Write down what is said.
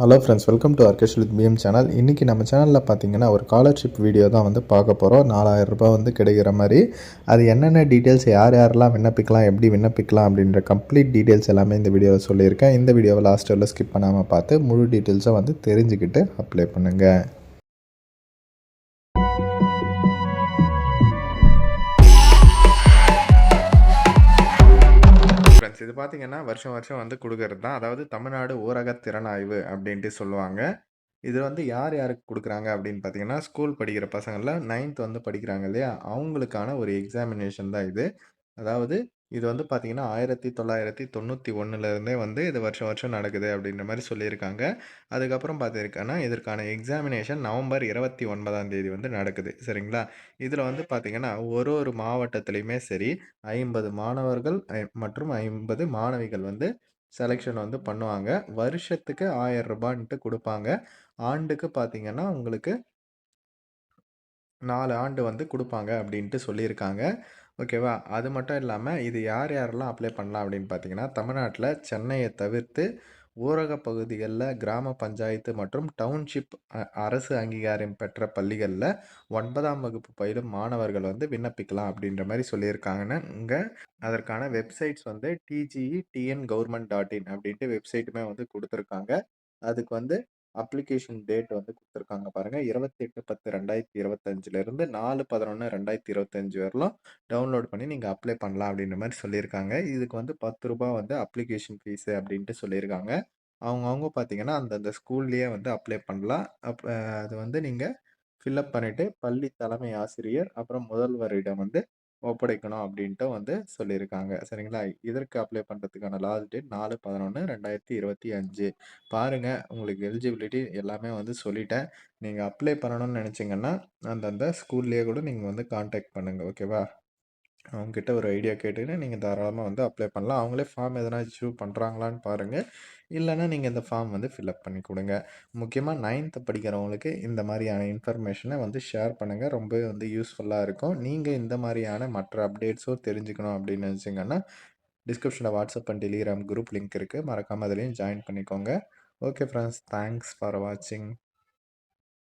Hello friends welcome to Arkesh with PM channel இன்றைக்கி நம்ம சேனலில் பார்த்தீங்கன்னா ஒரு ஸ்காலர்ஷிப் வீடியோ தான் வந்து பார்க்க போகிறோம் நாலாயிரம் ரூபாய் வந்து கிடைக்கிற மாதிரி. அது என்னென்ன டீட்டெயில்ஸ் யார் யாரெல்லாம் விண்ணப்பிக்கலாம் எப்படி விண்ணப்பிக்கலாம் அப்படின்ற கம்ப்ளீட் டீட்டெயில்ஸ் எல்லாமே இந்த வீடியோவில் சொல்லியிருக்கேன். இந்த வீடியோவை லாஸ்ட் வரல ஸ்கிப் பண்ணாமல் பார்த்து முழு டீட்டெயில்ஸை வந்து தெரிஞ்சுக்கிட்டு அப்ளை பண்ணுங்கள் ஃப்ரெண்ட்ஸ் இது பார்த்தீங்கன்னா வருஷம் வருஷம் வந்து கொடுக்கறது தான். அதாவது தமிழ்நாடு ஊரக திறனாய்வு அப்படின்ட்டு சொல்லுவாங்க. இது வந்து யார் யாருக்கு கொடுக்குறாங்க அப்படின்னு பார்த்தீங்கன்னா ஸ்கூல் படிக்கிற பசங்களில் நைன்த் வந்து படிக்கிறாங்க இல்லையா? அவங்களுக்கான ஒரு எக்ஸாமினேஷன் தான் இது. அதாவது இது வந்து பார்த்தீங்கன்னா ஆயிரத்தி தொள்ளாயிரத்தி தொண்ணூற்றி ஒன்றுலேருந்தே வந்து இது வருஷம் வருஷம் நடக்குது அப்படின்ற மாதிரி சொல்லியிருக்காங்க. அதுக்கப்புறம் பார்த்திருக்கேன்னா இதற்கான எக்ஸாமினேஷன் நவம்பர் இருபத்தி ஒன்பதாம் தேதி வந்து நடக்குது. சரிங்களா? இதில் வந்து பார்த்திங்கன்னா ஒரு ஒரு மாவட்டத்துலேயுமே சரி ஐம்பது மாணவர்கள் ஐ- மற்றும் ஐம்பது மாணவிகள் வந்து செலெக்ஷன் வந்து பண்ணுவாங்க. வருஷத்துக்கு ஆயிரம் ரூபான்ட்டு கொடுப்பாங்க. ஆண்டுக்கு பார்த்திங்கன்னா உங்களுக்கு நாலு ஆண்டு வந்து கொடுப்பாங்க அப்படின்ட்டு சொல்லியிருக்காங்க. ஓகேவா? அது மட்டும் இல்லாமல் இது யார் யாரெல்லாம் அப்ளை பண்ணலாம் அப்படின்னு பார்த்தீங்கன்னா தமிழ்நாட்டில் சென்னையை தவிர்த்து ஊரக பகுதிகளில் கிராம பஞ்சாயத்து மற்றும் டவுன்ஷிப் அரசு அங்கீகாரம் பெற்ற பள்ளிகளில் ஒன்பதாம் வகுப்பு பயிலும் மாணவர்கள் வந்து விண்ணப்பிக்கலாம் அப்படின்ற மாதிரி சொல்லியிருக்காங்கன்னு இங்கே அதற்கான வெப்சைட்ஸ் வந்து DGE TN government dot in அப்படின்ட்டு வெப்சைட்டுமே வந்து கொடுத்துருக்காங்க. அதுக்கு வந்து அப்ளிகேஷன் டேட் வந்து கொடுத்துருக்காங்க பாருங்கள் இருபத்தெட்டு பத்து ரெண்டாயிரத்தி இருபத்தஞ்சிலேருந்து நாலு பதினொன்று ரெண்டாயிரத்தி இருபத்தஞ்சி வரலாம் டவுன்லோட் பண்ணி நீங்கள் அப்ளை பண்ணலாம் அப்படின்ற மாதிரி சொல்லியிருக்காங்க. இதுக்கு வந்து பத்து ரூபா வந்து அப்ளிகேஷன் ஃபீஸு அப்படின்ட்டு சொல்லியிருக்காங்க. அவங்கவுங்க பார்த்தீங்கன்னா அந்தந்த ஸ்கூல்லேயே வந்து அப்ளை பண்ணலாம். அப் அது வந்து நீங்கள் ஃபில்அப் பண்ணிவிட்டு பள்ளி தலைமை ஆசிரியர் அப்புறம் முதல்வரிடம் வந்து ஒப்படைக்கணும் அப்படின்ட்டு வந்து சொல்லியிருக்காங்க. சரிங்களா? இதற்கு அப்ளை பண்ணுறதுக்கான லாஸ்ட் டேட் நாலு பதினொன்று ரெண்டாயிரத்தி இருபத்தி அஞ்சு. பாருங்கள் உங்களுக்கு எலிஜிபிலிட்டி எல்லாமே வந்து சொல்லிட்டேன். நீங்கள் அப்ளை பண்ணணும்னு நினச்சிங்கன்னா அந்தந்த ஸ்கூல்லேயே கூட நீங்கள் வந்து காண்டாக்ட் பண்ணுங்கள் ஓகேவா அவங்ககிட்ட ஒரு ஐடியா கேட்டுக்கிட்டு நீங்கள் தாராளமாக வந்து அப்ளை பண்ணலாம். அவங்களே ஃபார்ம் எதனா இஷ்யூ பண்ணுறாங்களான்னு பாருங்கள் இல்லைன்னா நீங்கள் இந்த ஃபார்ம் வந்து ஃபில்அப் பண்ணி கொடுங்க. முக்கியமாக நைன்த்து படிக்கிறவங்களுக்கு இந்த மாதிரியான இன்ஃபர்மேஷனை வந்து ஷேர் பண்ணுங்கள் ரொம்ப வந்து யூஸ்ஃபுல்லாக இருக்கும். நீங்கள் இந்த மாதிரியான மற்ற அப்டேட்ஸோ தெரிஞ்சுக்கணும் அப்படின்னு நினச்சிங்கன்னா டிஸ்கிரிப்ஷனில் WhatsApp and telegram group link இருக்குது மறக்காமல் அதுலேயும் ஜாயின் பண்ணிக்கோங்க. ஓகே ஃப்ரெண்ட்ஸ் தேங்க்ஸ் ஃபார் வாட்சிங்